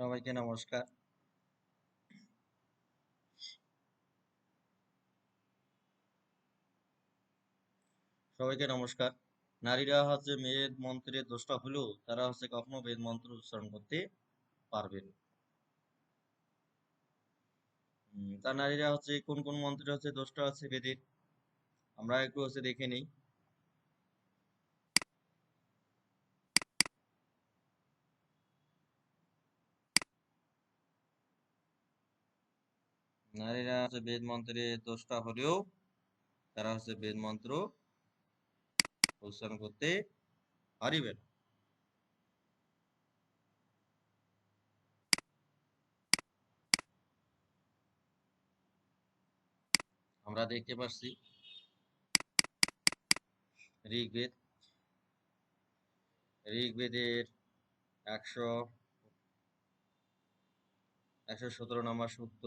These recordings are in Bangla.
সবাইকে নমস্কার। সবাইকে নমস্কার। নারীরা হচ্ছে বেদ মন্ত্রের দোষটা হলেও তারা হচ্ছে কখনো বেদ মন্ত্র উচ্চারণ করতে পারবে না। উম, তা নারীরা হচ্ছে কোন কোন মন্ত্রে হচ্ছে দোষটা আছে বেদের? আমরা একটু হচ্ছে দেখে নিই। নারীরা হচ্ছে বেদ মন্ত্রে দোষটা হলেও তারা হচ্ছে বেদ মন্ত্র উচ্চারণ করতে পারিবে না। আমরা দেখতে পাচ্ছি ঋগ্বেদ। ঋগ্বেদের একশো একশো সতেরো নম্বর সূক্ত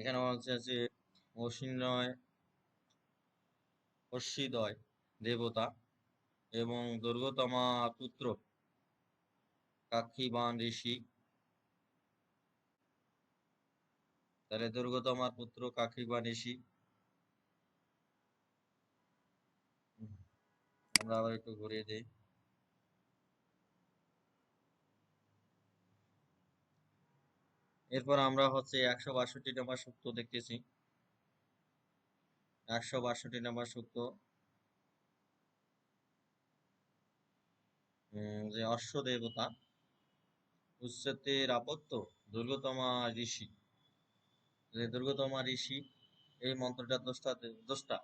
এখানে হচ্ছে আছে অশ্বিনয় অশ্বিদয় দেবতা এবং দুর্গতমা পুত্র, কাক্ষীবান ঋষি। তাহলে দুর্গতমার পুত্র, কাক্ষীবান ঋষি। আমরা আবার একটু ঘুরিয়ে দিই। এরপর আমরা হচ্ছে একশো বাষট্টি নম্বর সূক্ত দেখতেছি। একশো বাষট্টি নম্বর সূক্ত। যে অশ্ব দেবতা আপত্য দুর্গতমা ঋষি। যে দুর্গতমা ঋষি, এই মন্ত্রটা দোষটা দোষটা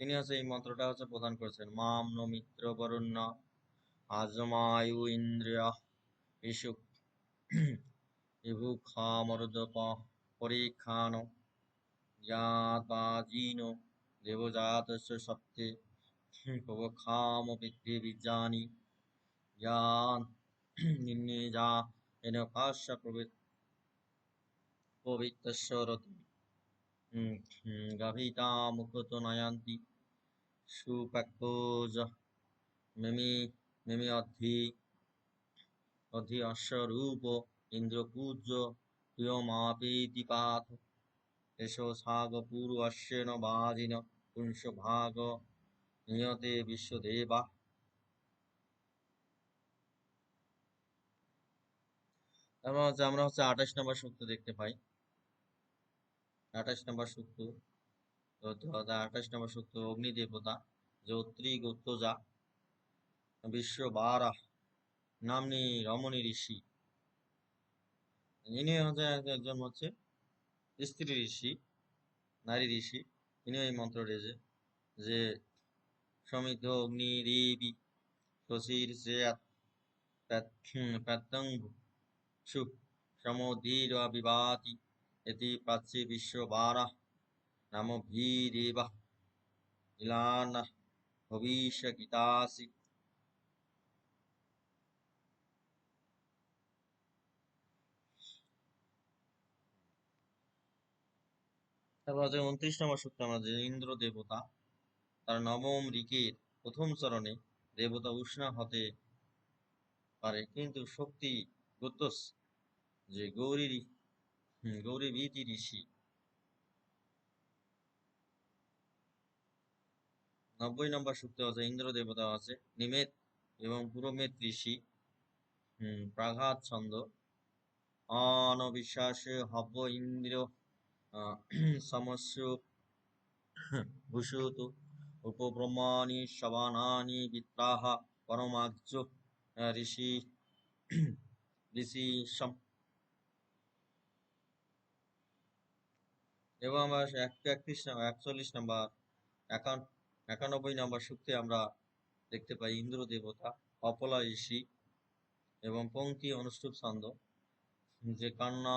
তিনি হচ্ছে এই মন্ত্রটা হচ্ছে প্রদান করেছেন। মাম ন মিত্র বরুণ্য আজমায়ু ইন্দ্রিয় ইসু ইভুখামরুদপ পরীক্ষান। জ্ঞাতাজীন দেবজাতস্য সত্যে। প্রবক্ষাম বিজ্ঞানী। জ্ঞান নিম্নে যা এন কাশ্য পবিত্তস্য রতি। গাভিতা মুখত নয়ন্তি। সুপক্তোজ মেমি মেমি অধি অধি অশ্বরূপ ইন্দ্রপূজ্য প্রিয়মাপীতি পাথ এষো সাগ পূর্বশ্যেন বাজিন পুংস ভাগ নিয়তে বিশ্বদেবা। তারপর হচ্ছে আমরা হচ্ছে আঠাশ নম্বর সূক্ত দেখতে পাই। আঠাশ নম্বর সূক্ত আঠাশ নম্বর সূক্ত অগ্নি দেবতা, যৌত্রী গোত্তজা বিশ্ব বারা নামনি রমণী ঋষি। ইনি হচ্ছে একজন হচ্ছে স্ত্রী ঋষি, নারী ঋষি। ইনি এই মন্ত্র রয়েছে যে সমিত অগ্নি দেবী শশীর শ্রেয়াত প্যাতঙ্গ সু সমোধীর বিভাতি এটি প্রাচ্যে বিশ্ববারা নাম ভীরেবা ইলানা ভবিষ্য তারপর উনত্রিশ নম্বর সূত্র আমরা ইন্দ্র দেবতা, তার নবম ঋকের প্রথম চরণে দেবতা উষ্ণা হতে পারে। কিন্তু শক্তি গোত্তস, যে গৌরী গৌরী ভীতি ঋষি, নব্বই নম্বর সূক্ত আছে ইন্দ্র দেবতা আছে, নিমেত এবং পুরোমেত ঋষি প্রাঘাত ছন্দ। অনবিশ্বাসে হব ইন্দ্র। ঋষি এবং আমরা একত্রিশ একচল্লিশ নাম্বার একান একানব্বই নাম্বার সূক্তে আমরা দেখতে পাই ইন্দ্র দেবতা অপলা ঋষি এবং পঙ্ক্তি অনুষ্ঠুপ ছন্দ যে কান্না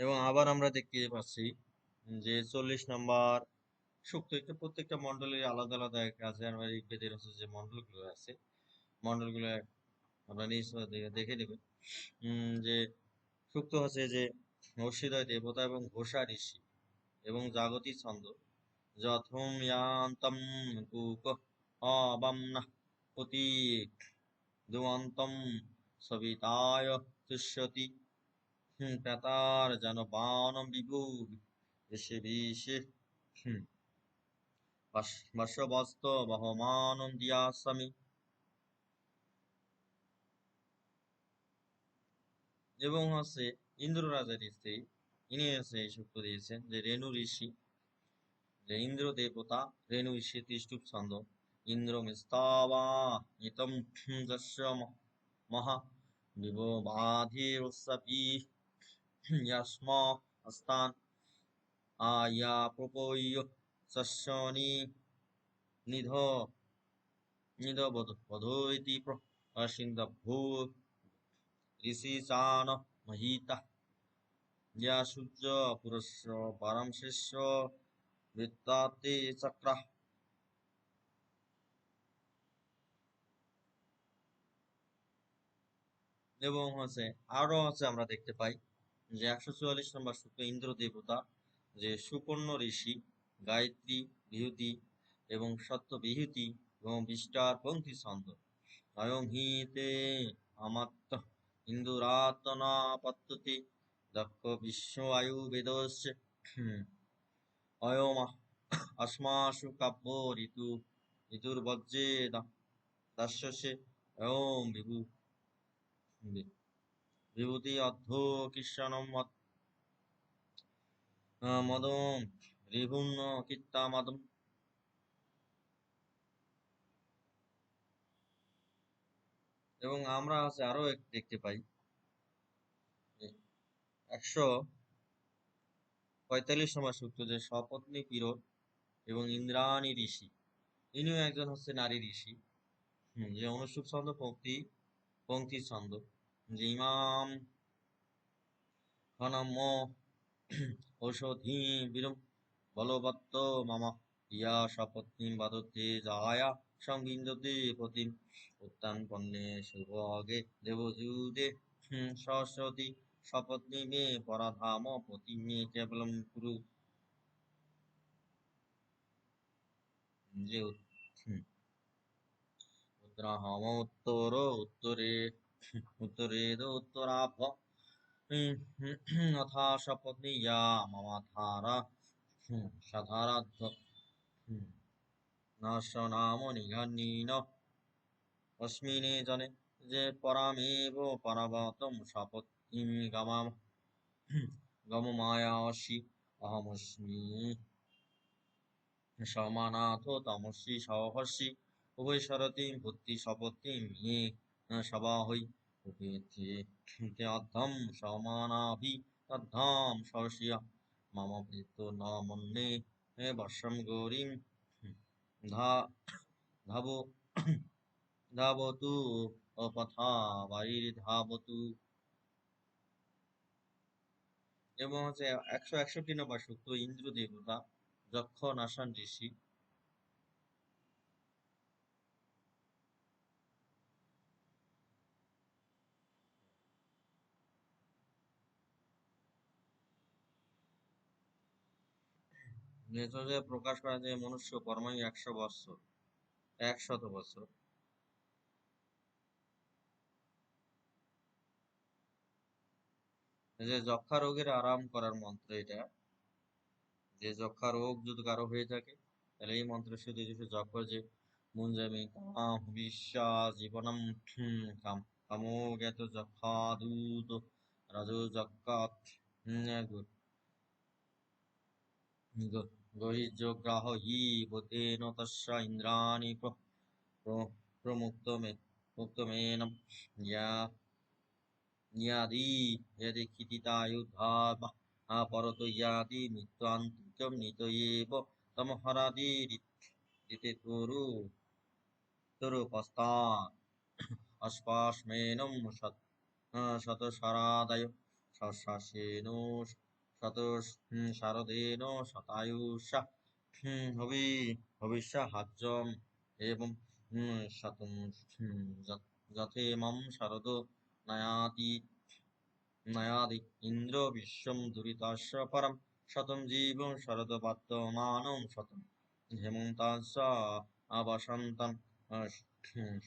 এবং আবার আমরা দেখতে পাচ্ছি যে চল্লিশ নম্বর সুক্ত একটু, প্রত্যেকটা মন্ডলের আলাদা আলাদা আছে। আমরা ঋগ্বেদের হচ্ছে যে মন্ডলগুলো আছে মন্ডলগুলো আমরা নিজ দেখে নেবেন যে সুক্ত হচ্ছে যে অশ্বীদয় দেবতা এবং ঘোষা ঋষি এবং জাগতি ছন্দ। যথম ইয়ান্তম কুক অবামনা পতি দুয়ন্তম সবিতায় তুষ্যতি। পেতার যেন বান বিভু বেশে বেশে বাস্যবস্ত বহমান দিয়াসামি এবং হচ্ছে ইন্দ্র রাজার স্ত্রী, ইনি হচ্ছে এই সূক্ত দিয়েছেন যে রেণু ঋষি, যে ইন্দ্র দেবতা, রেণু ঋষি তিষ্টুপ ছন্দ, ইন্দ্র মিস্তাবা মহা, বিভো বাধিরস্যাপি ইয়াস্মা আস্তান আয়া প্রপয়্য শস্যনি নিধ নিধ বধো ইতি প্রসিন্ধ ভূ ঋষিচান মহিতা ইয়া সূর্য পুরুষ পরম শিষ্য বৃত্তাতে চক্র এবং হচ্ছে আরও হচ্ছে আমরা দেখতে পাই যে একশো চুয়াল্লিশ নম্বর সূত্র ইন্দ্র দেবতা, যে সুপর্ণ ঋষি, গায়ত্রী, বিহুতি এবং সত্য বিহুতি এবং বিষ্টার পঙ্ক্তি ছন্দ। হিতে ইন্দুরাতনা দক্ষ বিশ্ব আয়ু বেদস্য। অয়ম অস্মাসু কাব্য ঋতু ঋতুর বজ্রে দাস্যসে অয়ম বিভু। বিভূতি অর্ধ কৃষ্ণম মদম রিভুন্ন কীর্তা মদম এবং আমরা আছে আরও দেখতে পাই। একশো পঁয়তাল্লিশ নম্বর সূত্র যে সপত্নী পিরোর এবং ইন্দ্রাণী ঋষি, ইনিও একজন হচ্ছে নারী ঋষি। যে অনুসূপ ছন্দ পঙ্ক্তি পঙ্ক্তি ছন্দ ইমাম হনম ঔষধি বিরম বলবত্ত মামা ইয়া সপত্নী বাদতে যায়া সংবিন্দতে পতিম উত্তান পণ্যে শুভগে দেবযুদে সরস্বতী সপত্নী মে পরাধাম পতি মে কেবলম কুরু যে উত্তরাহম উত্তর উত্তরে উত্তরেদ উত্তরাভ অথা সপত্নী ইয়া মমাথারা সাধারাধ্য নাম নিঘান্নীন অস্মিনে জনে যে পরামেব পরাবতম সপত্নীম গমাম গমমায়াসি অহমস্মি সমানাথ তমসি সহর্ষি উভয় শরতিম ভূতি সপত্তিম হে সমানাভি তদ্ধাম সরসিয়া মন্যে বর্ষম ধাব, ধাবতু, অপথা, বাড়ির ধাবতু। এবং হচ্ছে একশো একষট্টি নম্বর সূত্র ইন্দ্র দেবতা যক্ষ নাসান ঋষি। মেথডে প্রকাশ করা যে মনুষ্য পরমায়ু একশো বৎসর, একশত বছর যে যক্ষা রোগের আরাম করার মন্ত্র এটা, যে যক্ষা রোগ যদি কারও হয়ে থাকে, তাহলে এই মন্ত্র শুধু শুধু যক্ষ যে মুঞ্জামি কাম বিশ্বাস জীবনম কাম, কামো জ্ঞাত যক্ষা দূত রাজু যক্ষাত গহির্যোগ্রাহ হি বোধেন তস্য ইন্দ্রাণি প্রমুক্তমে মুক্তমেন ইয়াদি यदि ক্ষিতিতায়ুধাবা পরত ইয়াদি মৃত্যুয়ান্তিকম নিতয়েব তমহরাদি দিতে তরু, তরুপস্তান অশ্বাশ্মেনম শত শতশরাদয় শস্যেন শত শারদেন শতায়ুষা। হবি ভবিষ্যাহাজ্যম এবং শতম যথেমম শরদ নয়াতি, নয়াদি ইন্দ্র বিশ্বম দুরিতাস্য পরম শতম জীবং শরদপাত্যমানং শতম হেমন্তাস্য আবসন্তম।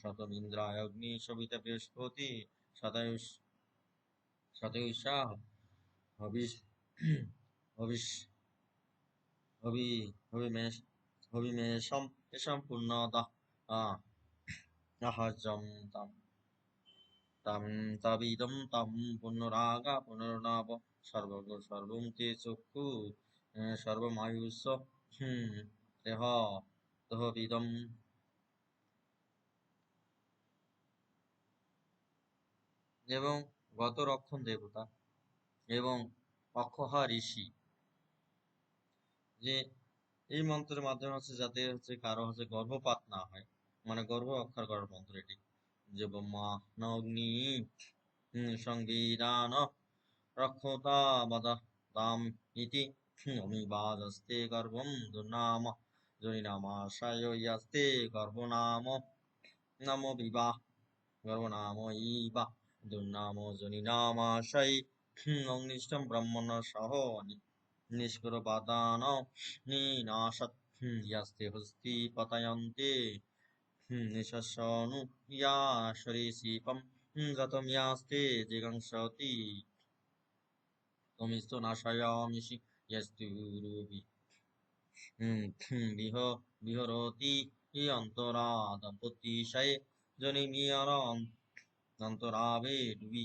শতম ইন্দ্রায় অগ্নি সবিতা বৃহস্পতি শতায়ুষ শতায়ুষাহ হবিষ হবিষ হবি হবিমেষ হবিমেষম এষাম পূর্ণদা আহজম পুনরাগা সর্বগ, সর্বং তে চক্ষু সর্বমায়ুষ দেহ এবং দেবতা এবং অক্ষহা ঋষি। যে এই মন্ত্রের মাধ্যমে হচ্ছে যাতে হচ্ছে কারও হচ্ছে গর্ভপাত না হয় মানে গর্ভ রক্ষা করার মন্ত্র এটি। যে ব্রহ্মা অগ্নি সংবিধান রক্ষতা বদ তাম ইতি অমিবাদস্তে গর্ভম দুর্নাম, জনিনামাশায় ইয়াস্তে গর্ভনাম, নাম বিবাহ, গর্ভনাম দুর্নাম অগ্নিষ্টম ব্রহ্মণ সহ নিষ্কুরপাদান নিনাশত হস্তি পতয়ন্তে। ইয়া গতম ইয়াস্তে জিগংসতি নাশয়ামিষি বিহ বিহরতি অন্তরা দম্পতি শয়ে অন্তরাবে ডুবি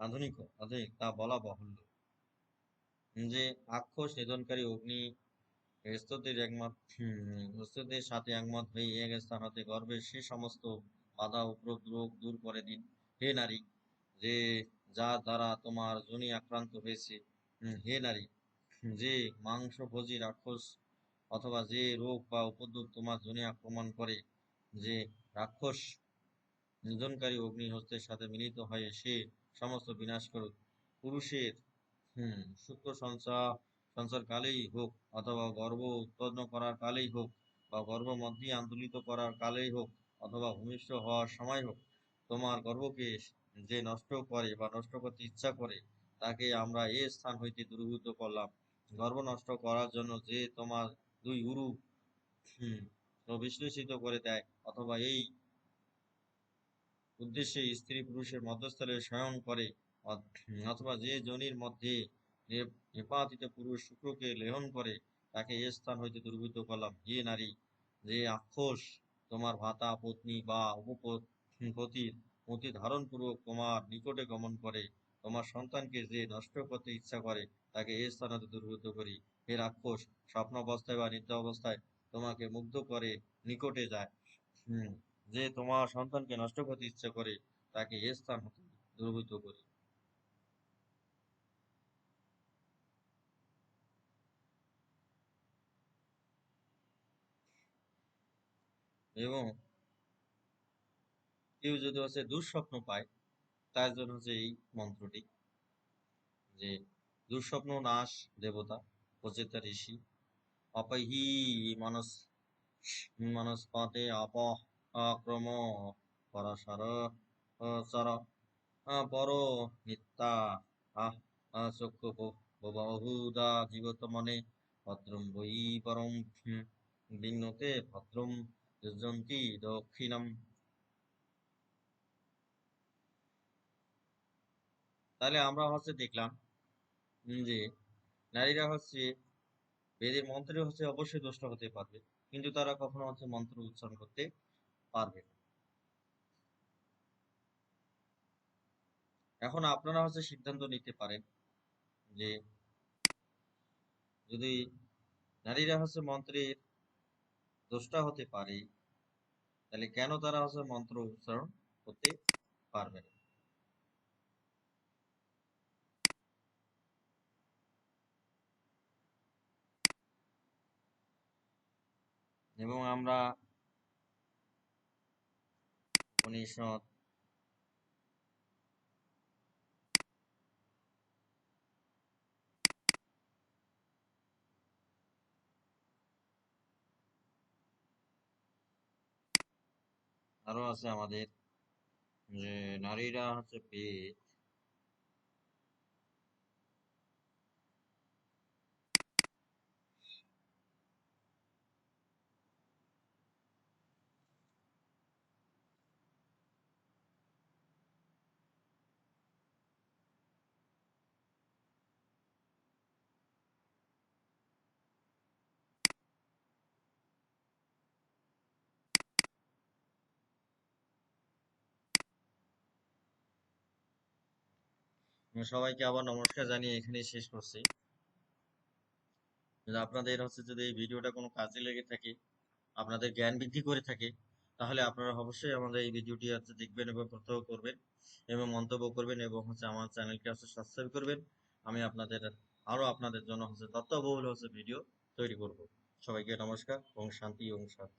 আধুনিক আধুনিক তা বলা বাহুল্য। যে আক্ষোষ নিধনকারী অগ্নি স্ততির একমত স্ততির সাথে একমত হয়ে এক স্থান হতে গর্বের সে সমস্ত বাধা উপদ্রব দূর করে দিন। হে নারী, যে যার দ্বারা তোমার জনি আক্রান্ত হয়েছে হে নারী, যে মাংসভোজী রাক্ষস অথবা যে রোগ বা উপদ্রব তোমার জনি আক্রমণ করে, যে রাক্ষস নিধনকারী অগ্নি হস্তের সাথে মিলিত হয়ে সে সমস্ত বিনাশ করুক। পুরুষের, হুম, শুক্র সঞ্চার সঞ্চার কালেই হোক অথবা গর্ভ উৎপন্ন করার কালেই হোক বা গর্ভ মধ্যে আন্দোলিত করার কালেই হোক অথবা ভূমিষ্ঠ হওয়ার সময় হোক, তোমার গর্ভকে যে নষ্ট করে বা নষ্ট করতে ইচ্ছা করে, তাকে আমরা এ স্থান হইতে দূরীভূত করলাম। গর্ভ নষ্ট করার জন্য যে তোমার দুই উরু বিশ্লেষিত করে দেয়, অথবা এই উদ্দেশ্যে স্ত্রী পুরুষের মধ্যস্থলে শয়ন করে, অথবা যে জনির মধ্যে নিপাতিত পুরুষ শুক্রকে লেহন করে, তাকে এ স্থান হইতে দুর্বৃত করলাম। হে নারী, যে আক্ষোষ তোমার ভাতা, পত্নী বা উপপতির মতি ধারণপূর্বক তোমার নিকটে গমন করে, তোমার সন্তানকে যে নষ্ট করতে ইচ্ছা করে, তাকে এ স্থান হতে দুর্বৃত করি। হে রাক্ষস স্বপ্ন অবস্থায় বা নিত্য অবস্থায় তোমাকে মুগ্ধ করে নিকটে যায়। হম। যে তোমার সন্তানকে নষ্ট করতে ইচ্ছা করে, তাকে এ স্থান হতে দুর্বৃত করি। এবং কেউ যদি হচ্ছে দুঃস্বপ্ন পায়, তার জন্য হচ্ছে এই মন্ত্রটি যে, দুঃস্বপ্ন নাশ, দেবতা, প্রচেতা ঋষি, অপহি মানস, মানসপাতে আপ পরাশর চর পর নিত্যা। আহ ভদ্রম পরম ভদ্রম যজন্তি দক্ষিণম। তাহলে আমরা হচ্ছে দেখলাম যে, নারীরা হচ্ছে বেদের মন্ত্রে হচ্ছে অবশ্যই দুষ্ট হতে পারবে। কিন্তু তারা কখনো হচ্ছে মন্ত্র উচ্চারণ করতে পারবে এখন আপনারা হচ্ছে সিদ্ধান্ত নিতে পারেন যে যদি নারীরা হচ্ছে মন্ত্রের দ্রষ্টা হতে পারে, তাহলে কেন তারা হচ্ছে মন্ত্র উচ্চারণ করতে পারবে না? এবং আমরা উপনিষদ আরও আছে আমাদের যে নারীরা হচ্ছে পেট সবাইকে আবার নমস্কার জানিয়ে এখানেই শেষ করছি। যদি আপনাদের হচ্ছে যদি এই ভিডিওটা কোনো কাজে লেগে থাকে, আপনাদের জ্ঞান বৃদ্ধি করে থাকে, তাহলে আপনারা অবশ্যই আমাদের এই ভিডিওটি হচ্ছে দেখবেন এবং প্রত্যক্ষ করবেন এবং মন্তব্য করবেন এবং হচ্ছে আমার চ্যানেলকে হচ্ছে সাবস্ক্রাইব করবেন। আমি আপনাদের আরও আপনাদের জন্য হচ্ছে তথ্যবহুল হচ্ছে ভিডিও তৈরি করব। সবাইকে নমস্কার এবং শান্তি এবং সাথ